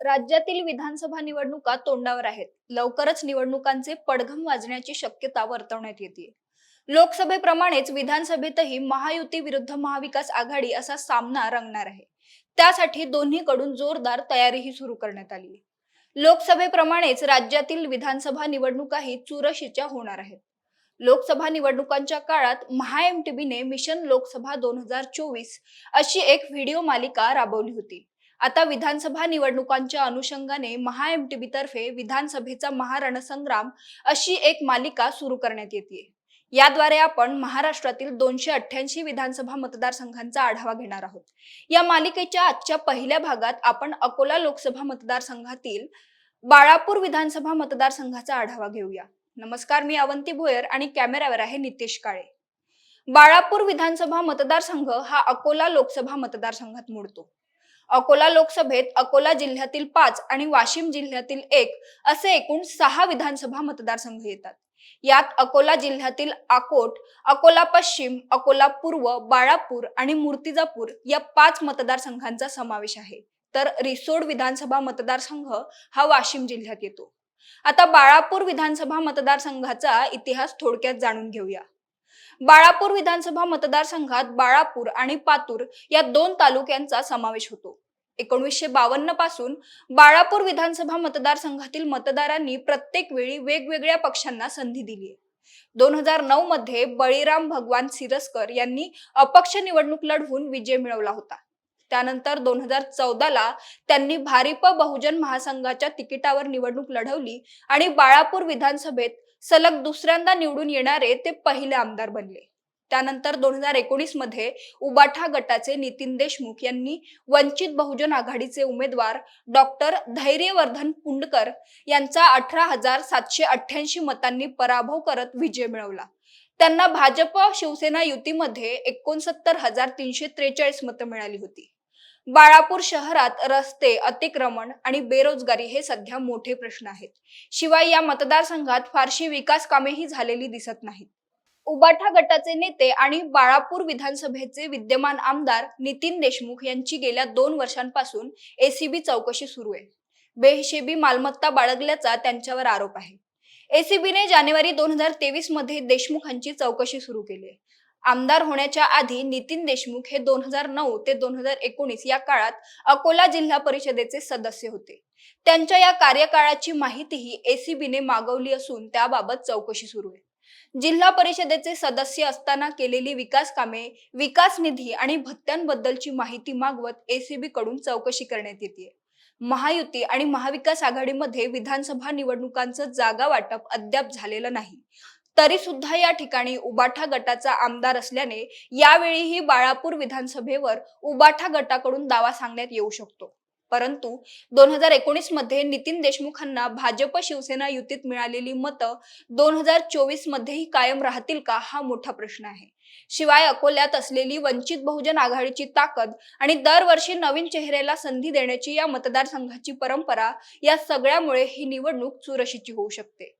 राज्यातील विधानसभा निवडणुका तोंडावर आहेत. लवकरच निवडणुकांचे पडघम वाजण्याची शक्यता वर्तवण्यात येते. लोकसभेप्रमाणेच विधानसभेतही महायुती विरुद्ध महाविकास आघाडी असा सामना रंगणार आहे. त्यासाठी दोन्हीकडून जोरदार तयारीही सुरू करण्यात आली. आहे. लोकसभेप्रमाणेच राज्यातील विधानसभा निवडणुकाही चुरशीच्या होणार आहेत. लोकसभा निवडणुकांच्या काळात महाएमटीबीने मिशन लोकसभा दोन हजार चोवीस अशी एक व्हिडिओ मालिका राबवली होती. आता विधानसभा निवडणुकांच्या अनुषंगाने महाएमटीबी तर्फे विधानसभेचा महारणसंग्राम अशी एक मालिका सुरू करण्यात येते याद्वारे आपण महाराष्ट्रातील दोनशे अठ्ठ्याऐंशी विधानसभा मतदारसंघांचा आढावा घेणार आहोत. या मालिकेच्या आजच्या पहिल्या भागात आपण अकोला लोकसभा मतदारसंघातील बाळापूर विधानसभा मतदारसंघाचा आढावा घेऊया. नमस्कार मी अवंती भोयर आणि कॅमेऱ्यावर आहे नितेश काळे. बाळापूर विधानसभा मतदारसंघ हा अकोला लोकसभा मतदारसंघात मोडतो. अकोला लोकसभेत अकोला जिल्ह्यातील पाच आणि वाशिम जिल्ह्यातील एक असे एकूण सहा विधानसभा मतदारसंघ येतात. यात अकोला जिल्ह्यातील आकोट अकोला पश्चिम अकोला पूर्व बाळापूर आणि मूर्तिजापूर या पाच मतदारसंघांचा समावेश आहे. तर रिसोड विधानसभा मतदारसंघ हा वाशिम जिल्ह्यात येतो. आता बाळापूर विधानसभा मतदारसंघाचा इतिहास थोडक्यात जाणून घेऊया. बाळापूर विधानसभा मतदारसंघात बाळापूर आणि पातूर या दोन तालुक्यांचा समावेश होतो. एकोणीसशे बावन्नपासून बाळापूर विधानसभा मतदारसंघातील मतदारांनी प्रत्येक वेळी वेगवेगळ्या पक्षांना संधी दिली आहे. दोन हजार नऊ मध्ये बळीराम भगवान सिरस्कर यांनी अपक्ष निवडणूक लढवून विजय मिळवला होता. त्यानंतर दोन हजार चौदाला त्यांनी भारिप बहुजन महासंघाच्या तिकिटावर निवडणूक लढवली आणि बाळापूर विधानसभेत सलग दुसऱ्यांदा निवडून येणारे ते पहिले आमदार बनले. त्यानंतर दोन हजार एकोणीसमध्ये उबाठा गटाचे नितीन देशमुख यांनी वंचित बहुजन आघाडीचे उमेदवार डॉक्टर धैर्यवर्धन पुंडकर यांचा अठरा हजार सातशे अठ्ठ्याऐंशी मतांनी पराभव करत विजय मिळवला. त्यांना भाजप शिवसेना युतीमध्ये एकोणसत्तर हजार तीनशे त्रेचाळीस मतं मिळाली होती. बाळापूर शहरात रस्ते अतिक्रमण आणि बेरोजगारी हे सध्या मोठे प्रश्न आहेत. शिवाय या मतदारसंघात फारशी विकास कामेही झालेली दिसत नाहीत. उबाठा गटाचे नेते आणि बाळापूर विधानसभेचे विद्यमान आमदार नितीन देशमुख यांची गेल्या दोन वर्षांपासून एसीबी चौकशी सुरू आहे. बेहिशेबी मालमत्ता बाळगल्याचा त्यांच्यावर आरोप आहे. एसीबीने जानेवारी दोन हजार तेवीसमध्ये देशमुखांची चौकशी सुरू केली आहे. आमदार होण्याच्या आधी नितीन देशमुख हे दोन हजार नऊ ते दोन हजार एकोणीस या काळात अकोला जिल्हा परिषदेचे सदस्य होते. त्यांच्या या कार्यकाळाची माहितीही एसीबीने मागवली असून त्याबाबत चौकशी सुरू आहे. जिल्हा परिषदेचे सदस्य असताना केलेली विकास कामे विकास निधी आणि भत्त्यांबद्दलची माहिती मागवत एसीबी कडून चौकशी करण्यात येते. महायुती आणि महाविकास आघाडीमध्ये विधानसभा निवडणुकांचं जागा वाटप अद्याप झालेलं नाही. तरी सुद्धा या ठिकाणी उबाठा गटाचा आमदार असल्याने यावेळीही बाळापूर विधानसभेवर उबाठा गटाकडून दावा सांगण्यात येऊ शकतो. परंतु दोन हजार एकोणीसमध्ये नितीन देशमुखांना भाजप शिवसेना युतीत मिळालेली मतं दोन हजार चोवीस मध्येही कायम राहतील का हा मोठा प्रश्न आहे. शिवाय अकोल्यात असलेली वंचित बहुजन आघाडीची ताकद आणि दरवर्षी नवीन चेहऱ्याला संधी देण्याची या मतदारसंघाची परंपरा या सगळ्यामुळे ही निवडणूक चुरशीची होऊ शकते.